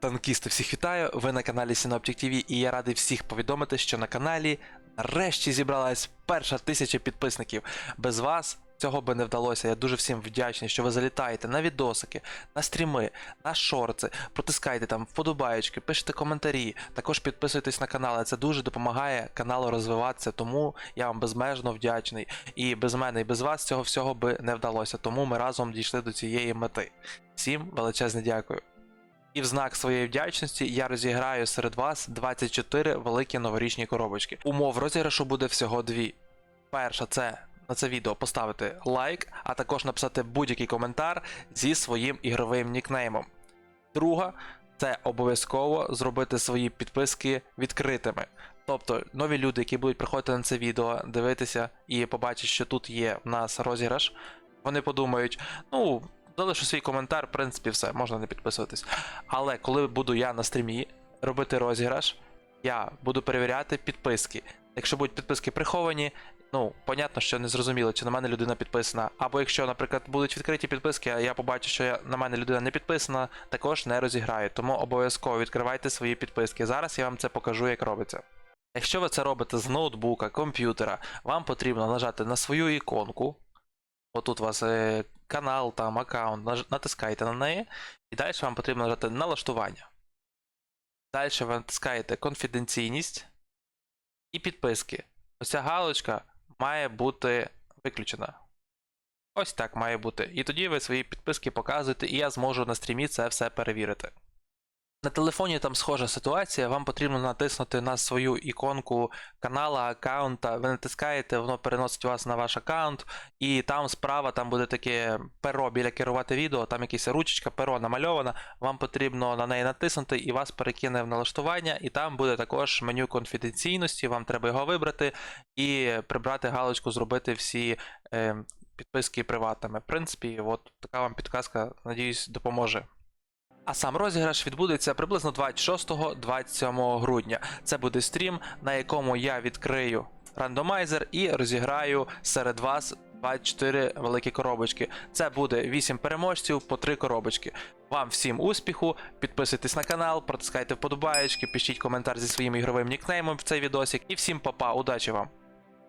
Танкісти, всіх вітаю! Ви на каналі Synoptic TV і я радий всіх повідомити, що на каналі нарешті зібралась перша тисяча підписників. Без вас цього би не вдалося. Я дуже всім вдячний, що ви залітаєте на відосики, на стріми, на шорти, протискайте там вподобаєчки, пишете коментарі, також підписуйтесь на канал. Це дуже допомагає каналу розвиватися, тому я вам безмежно вдячний. І без мене, і без вас цього всього би не вдалося. Тому ми разом дійшли до цієї мети. Всім величезне дякую. І в знак своєї вдячності я розіграю серед вас 24 великі новорічні коробочки. Умов розіграшу буде всього дві. Перша це на це відео поставити лайк, а також написати будь-який коментар зі своїм ігровим нікнеймом. Друга це обов'язково зробити свої підписки відкритими. Тобто нові люди, які будуть приходити на це відео, дивитися і побачать, що тут є в нас розіграш, вони подумають, ну. Залишу свій коментар, в принципі, все, можна не підписуватись. Але коли буду я на стрімі робити розіграш, я буду перевіряти підписки. Якщо будуть підписки приховані, ну, понятно, що не зрозуміло, чи на мене людина підписана. Або якщо, наприклад, будуть відкриті підписки, а я побачу, що я, на мене людина не підписана, також не розіграю. Тому обов'язково відкривайте свої підписки. Зараз я вам це покажу, як робиться. Якщо ви це робите з ноутбука, комп'ютера, вам потрібно нажати на свою іконку. Отут у вас е, канал, там аккаунт, натискаєте на неї, і далі вам потрібно нажати налаштування. Далі ви натискаєте конфіденційність і підписки. Ось ця галочка має бути виключена. Ось так має бути. І тоді ви свої підписки показуєте, і я зможу на стрімі це все перевірити. На телефоні там схожа ситуація, вам потрібно натиснути на свою іконку канала, аккаунта. Ви натискаєте, воно переносить вас на ваш аккаунт, і там справа там буде таке перо біля керувати відео, там якась ручечка, перо намальована. Вам потрібно на неї натиснути, і вас перекине в налаштування, і там буде також меню конфіденційності. Вам треба його вибрати і прибрати галочку, зробити всі е, підписки приватними. В принципі, от така вам підказка, надіюсь, допоможе. А сам розіграш відбудеться приблизно 26-27 грудня. Це буде стрім, на якому я відкрию рандомайзер і розіграю серед вас 24 великі коробочки. Це буде 8 переможців по 3 коробочки. Вам всім успіху, підписуйтесь на канал, протискайте вподобаєчки, пишіть коментар зі своїм ігровим нікнеймом в цей відосик. І всім папа, удачі вам!